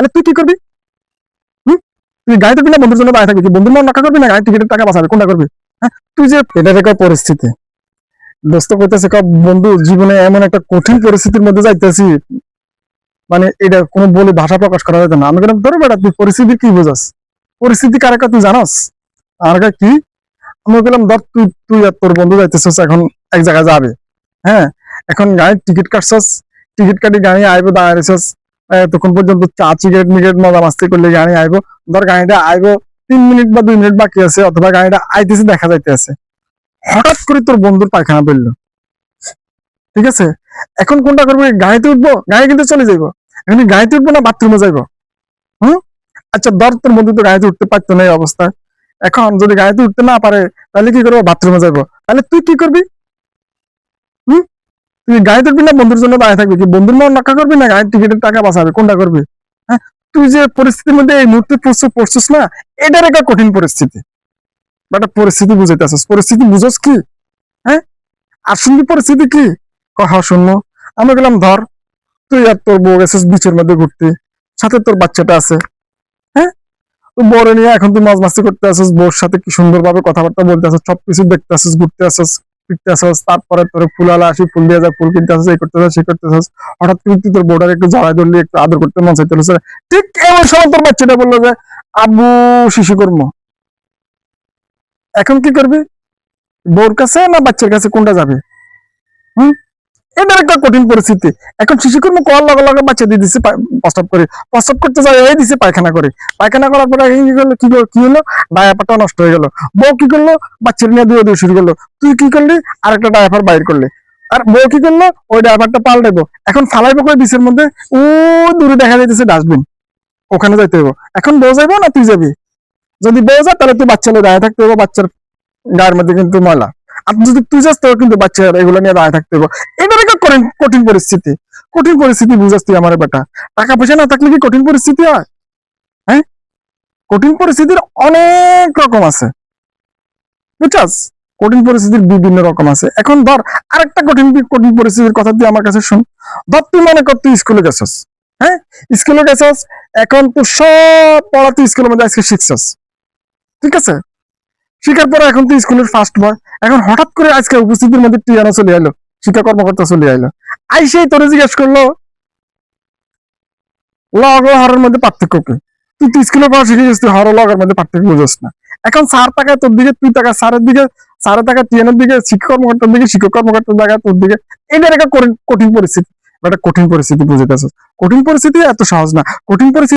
তাহলে তুই কি করবি? তুই গাড়িতে কিনা বন্ধুর জন্য দাঁড়িয়ে থাকবি? বন্ধুর মন রক্ষা করবি না গাড়ি টিকিটের টাকা বাঁচাবি? কোনটা করবি? হ্যাঁ? তুই যে এটা রেখা পরিস্থিতি। দোস্ত করতেছে ক বন্ধু, জীবনে এমন একটা কঠিন পরিস্থিতির মধ্যে যাইতেছি। মানে এটা কোনো বলে ভাষা প্রকাশ করা যেত না। আমি কেন ধরো বেটা, তুই পরিস্থিতি কি বোঝাস? পরিস্থিতি কার তুই জানাস? আর কি? আমি বললাম, ধর তুই তুই আর তোর বন্ধু যাইতেছিস, এখন এক জায়গায় যাবে। হ্যাঁ? এখন গাড়ির টিকিট কাটছস, টিকিট কাটি গাড়ি আইবো, দাঁড়াইছস। তখন পর্যন্ত চা সিগারেট মিগারেট মজা মাস্তি করলে গাড়ি আইবো। ধর গাড়িটা আইবো তিন মিনিট বা দুই মিনিট বাকি আছে, অথবা গাড়িটা আইতেছে, দেখা যাইতে আছে হঠাৎ করে তোর বন্ধুর পায়খানা বেরলো ঠিক আছে? এখন কোনটা করব? গাড়িতে উঠবো? গাড়ি কিন্তু চলে যাইবো। এখন গাড়িতে উঠবো না বাথরুমে যাইবো? হম? আচ্ছা ধর তোর বন্ধু তো গাড়িতে উঠতে পারতো না এই অবস্থায় এখন যদি গাড়িতে উঠতে না পারে, তাহলে কি করব? বাথরুমে যাইবো। তাহলে তুই কি করবি? হুম? গাড়িতে উঠবি না, বন্ধুর জন্য দাঁড়িয়ে থাকবি কি? বন্ধুর মন রক্ষা করবি না? গাড়ির টিকিটের টাকা বাঁচাবে, কোনটা করবি? হ্যাঁ? তুই যে পরিস্থিতির মধ্যে এই মুহূর্তে পড়ছিস না, এটার একটা কঠিন পরিস্থিতি। একটা পরিস্থিতি বুঝাইতে আসিস পরিস্থিতি বুঝোস কি? হ্যাঁ? আর শুনবি পরিস্থিতি কি? কথা শুনব। আমি গেলাম, ধর, তুই আর তোর বউ গেছিস বিচের মধ্যে ঘুরতে। সাথে তোর বাচ্চাটা আছে। হ্যাঁ? বড় নিয়ে এখন তুই মাছ মাস্তি করতে আসিস বউর সাথে কি সুন্দর ভাবে কথাবার্তা বলতে আসিস সবকিছু দেখতে আসিস ঘুরতে আসিস তারপরে তোর ফুলালা আসি, ফুল দিয়ে যা ফুল কিনতে এই করতে সে সেই করতে হঠাৎ করে তুই তোর বোর্ডার একটু জড়াই ধরলি, একটু আদর করতে মন চাইতে ঠিক এমন সময় তোর বাচ্চাটা বলল যে আবু শিশু কর্ম। এখন কি করবি? বউর কাছে না বাচ্চার কাছে, কোনটা যাবে? হুম? এটা একটা কঠিন পরিস্থিতি। এখন শিশুকর্ম করার লগে লগে বাচ্চা দিয়ে দিচ্ছে পা- প্রস্রাব করে। প্রস্রাব করতে যায় এই পায়খানা করে। পায়খানা করার পরে কি করল? কি কি হলো? নষ্ট হয়ে গেল। বউ কি করল? বাচ্চার নিয়ে দিয়ে দিয়ে শুরু করল। তুই কি করলি? বাইর আর বউ কি করল? ওই এখন ফালাইবো করে মধ্যে? ও দূরে দেখা যাইতেছে ডাস্টবিন। ওখানে যাইতে হইব। এখন বউ যাইবো না তুই যাবি? যদি বউ যা তাহলে তুই বাচ্চা নিয়ে দাঁড়িয়ে থাকতে হইব। বাচ্চার গায়ের মধ্যে কিন্তু ময়লা। আর যদি তুই যাস তোর কিন্তু বাচ্চা এগুলো নিয়ে দাঁড়িয়ে থাকতে হইব। এটা কঠিন পরিস্থিতি। কঠিন পরিস্থিতি তুই আমার বেটা। টাকা পয়সা না থাকলে কি কঠিন পরিস্থিতি হয়? হ্যাঁ? কঠিন পরিস্থিতির অনেক রকম আছে। বুঝছাস? কঠিন পরিস্থিতির বিভিন্ন রকম আছে। এখন ধর, আরেকটা কঠিন কঠিন পরিস্থিতির কথা তুই আমার কাছে শুন। ধর, তুই মনে কর তুই স্কুলে গেছস। হ্যাঁ? স্কুলে গেছস, এখন তো সব পড়া তুই স্কুলের মধ্যে আজকে শিখছস। ঠিক আছে? শিখার পরে এখন তুই স্কুলের ফার্স্ট বয় এখন হঠাৎ করে আজকে উপস্থিতির মধ্যে টিয়ানো চলে আইলো। শিক্ষা কর্মকর্তা চলে আইলো। আই সেই তোরে জিজ্ঞেস করল, লগ ও মধ্যে পার্থক্য কি? তুই তুই স্কুলে পড়া শিখে গেছিস, তুই হর লগের মধ্যে পার্থক্য বুঝোস না। এখন স্যার তাকায় তোর দিকে, তুই তাকা স্যারের দিকে স্যারের তাকায় টিয়ানোর দিকে শিক্ষক কর্মকর্তার দিকে, শিক্ষক কর্মকর্তার তাকায় তোর দিকে এটার একটা কঠিন- পরিস্থিতি। একটা কঠিন পরিস্থিতি বুঝে কঠিন পরিস্থিতি এত সহজ না। কঠিন পরিস্থিতি